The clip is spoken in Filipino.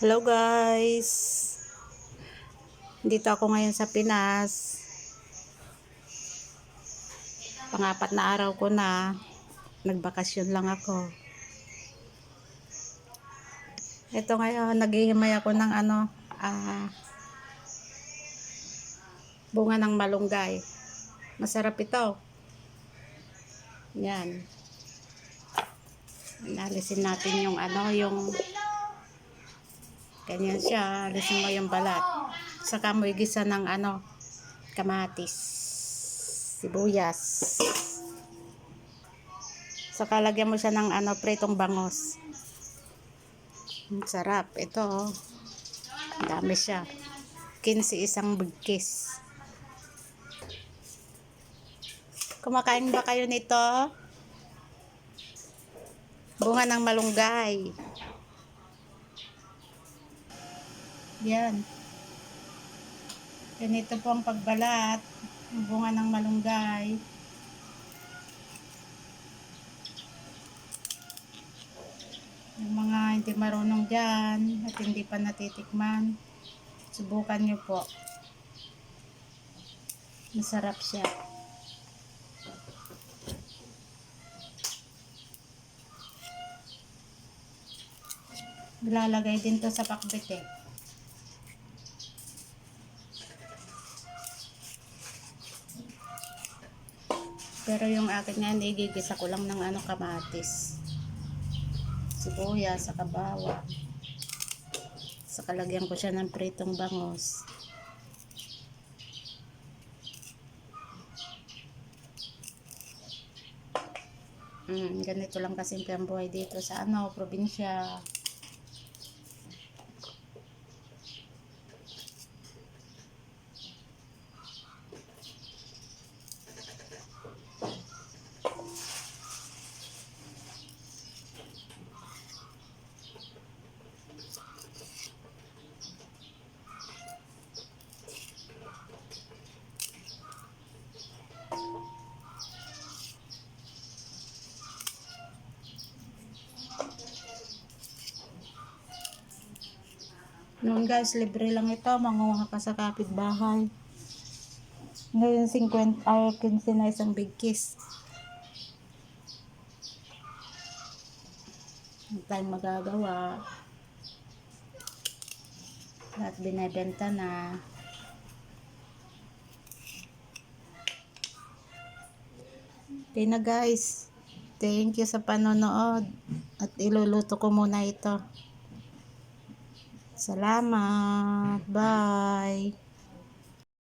Hello guys. Dito ako ngayon sa Pinas. Pangapat na araw ko na. Nagbakasyon lang ako. Ito ngayon, naghihimay ako ng ano, ah, bunga ng malunggay. Masarap ito. Yan. Inalisin natin yung ano, yung ganyan siya. Alisin mo yung balat. Saka mo igisa ng ano, kamatis, sibuyas. Saka lagyan mo siya ng ano, pretong bangos. Ang sarap. Ito, oh. Dami siya. 15 isang bigkis. Kumakain ba kayo nito? Bunga ng malunggay. Yan. Ganito po ang pagbalat. Ang bunga ng malunggay. Yung mga hindi marunong dyan at hindi pa natitikman, subukan nyo po. Masarap siya. Ilalagay din to sa pakbet eh. Pero yung akin nga, igigisa ko lang ng ano kamatis. Sibuyas, sa bawang. Saka lagyan ko siya ng pritong bangos. Mm, ganito lang kasimple ang buhay dito sa ano, probinsya. Noon guys, libre lang ito. Manguha ka sa kapitbahay. Ngayon, 50, ay 15 na isang big kiss. Hindi tayong magagawa. Lahat binibenta na. Okay na guys. Thank you sa panonood. At iluluto ko muna ito. Salamat. Bye.